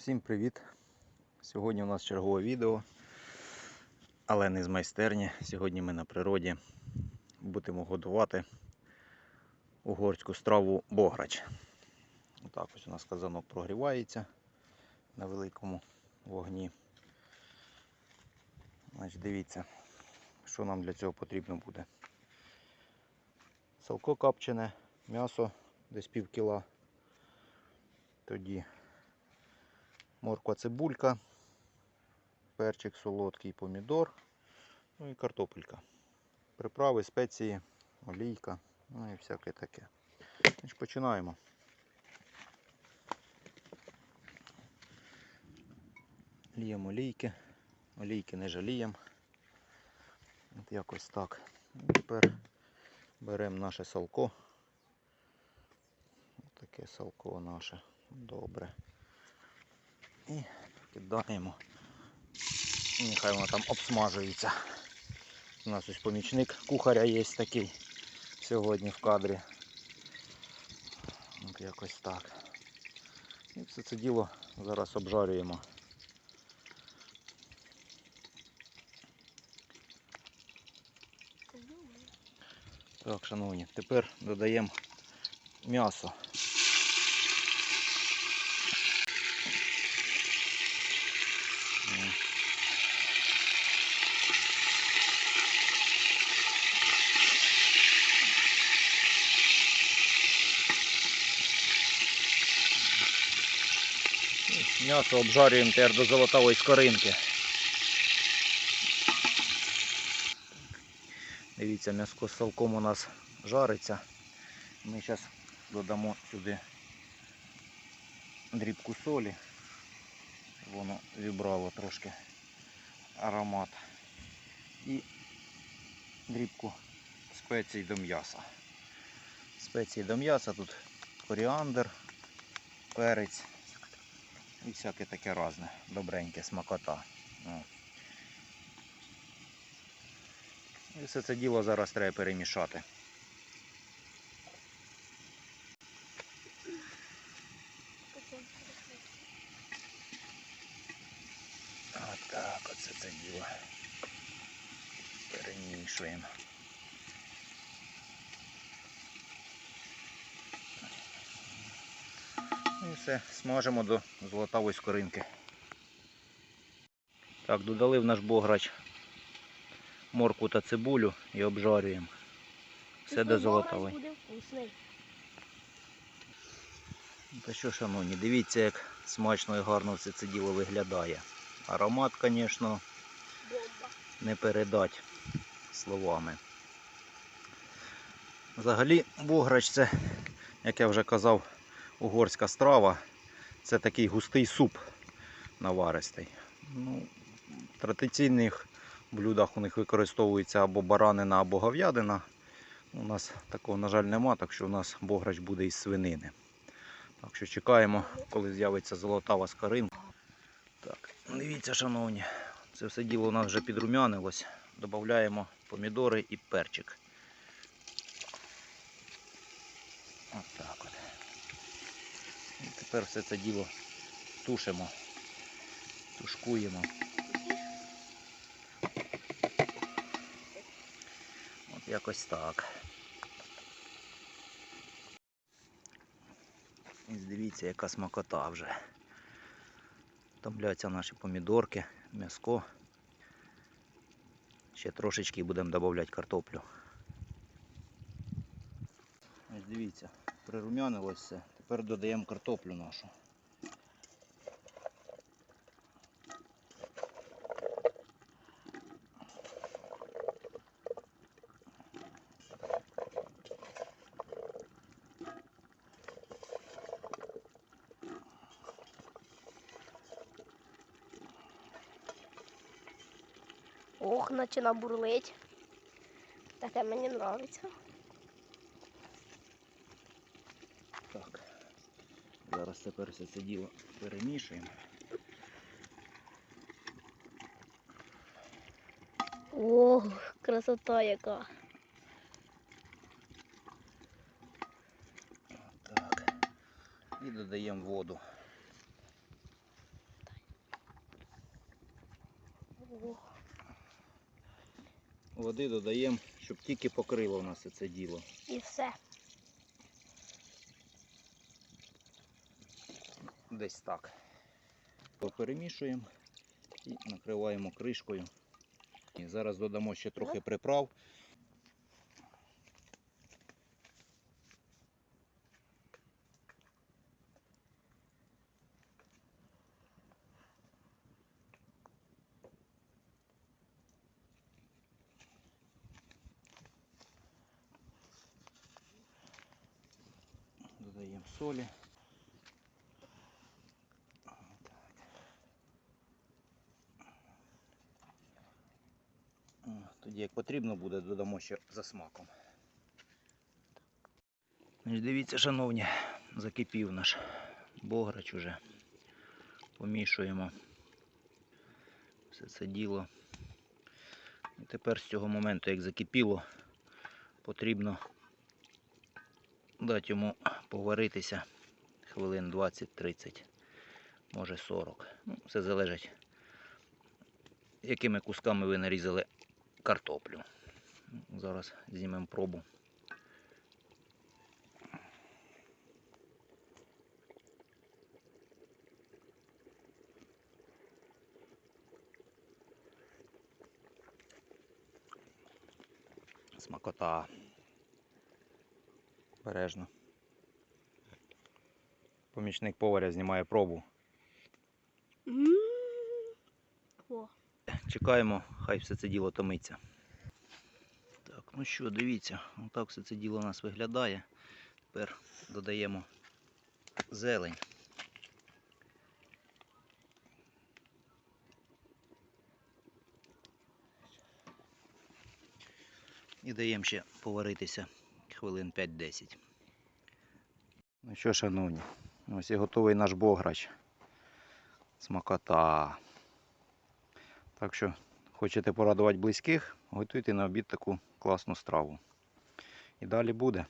Всім привіт! Сьогодні у нас чергове відео, але не з майстерні. Сьогодні ми на природі будемо годувати угорську страву бограч. Отак ось у нас казанок прогрівається на великому вогні. Значить, дивіться, що нам для цього потрібно буде. Салко капчене, м'ясо десь пів кіла. Тоді морква цибулька, перчик солодкий, помідор, ну і картопелька. Приправи, спеції, олійка, ну і всяке таке. Значить, починаємо. Ліємо олійки, олійки не жаліємо. От якось так. І тепер беремо наше салко. Таке салко наше. Добре. І кидаємо. Нехай воно там обсмажується. У нас ось помічник кухаря є такий сьогодні в кадрі. От якось так. І все це діло зараз обжарюємо. Так, шановні, тепер додаємо м'ясо. М'ясо обжарюємо тепер до золотавої скоринки. Дивіться, м'яско з салком у нас жариться. Ми зараз додамо сюди дрібку солі. Воно вібрало трошки аромат. І дрібку спецій до м'яса. Спеції до м'яса тут коріандр, перець і всяке таке разне, добреньке смакота. І все це діло зараз треба перемішати. Отак оце це діло. Перемішуємо. Все, смажимо до золотавої скоринки. Так, додали в наш бограч морку та цибулю і обжарюємо. Все до золотавої. Та що, шановні, дивіться, як смачно і гарно все це діло виглядає. Аромат, звісно, не передать словами. Взагалі, бограч це, як я вже казав, угорська страва. Це такий густий суп наваристий. Ну, в традиційних блюдах у них використовується або баранина, або говядина. У нас такого, на жаль, нема, так що у нас бограч буде із свинини. Так що чекаємо, коли з'явиться золотава скаринка. Так, дивіться, шановні, це все діло у нас вже підрумянилось. Додаємо помідори і перчик. От так от. І тепер все це діло тушимо, тушкуємо. От якось так. І дивіться, яка смакота вже. Томляться наші помідорки, м'яско. Ще трошечки будемо додавати картоплю. Ось дивіться, прирумянилось все. Тепер додаємо картоплю нашу. Ох, почина бурлить. Таке мені подобається. Так. Зараз тепер все це діло перемішуємо. Ох, красота яка. Так. І додаємо воду. Води додаємо, щоб тільки покрило у нас це діло. І все. Десь так. Перемішуємо і накриваємо кришкою. І зараз додамо ще трохи приправ. Додаємо солі. О, Тоді як потрібно буде, додамо ще за смаком. Дивіться, шановні, закипів наш бограч уже. Помішуємо все це діло. І тепер з цього моменту, як закипіло, потрібно дати йому поваритися хвилин 20-30, може 40. Ну, все залежить, якими кусками ви нарізали картоплю. Зараз знімемо пробу. Смакота. Бережно. Помічник поваря знімає пробу. О, Чекаємо, хай все це діло томиться. Так, ну що, дивіться, отак все це діло у нас виглядає. Тепер додаємо зелень. І даємо ще поваритися хвилин 5-10. Ну що, шановні, ось і готовий наш бограч. Смакота. Так що, хочете порадувати близьких, готуйте на обід таку класну страву. І далі буде.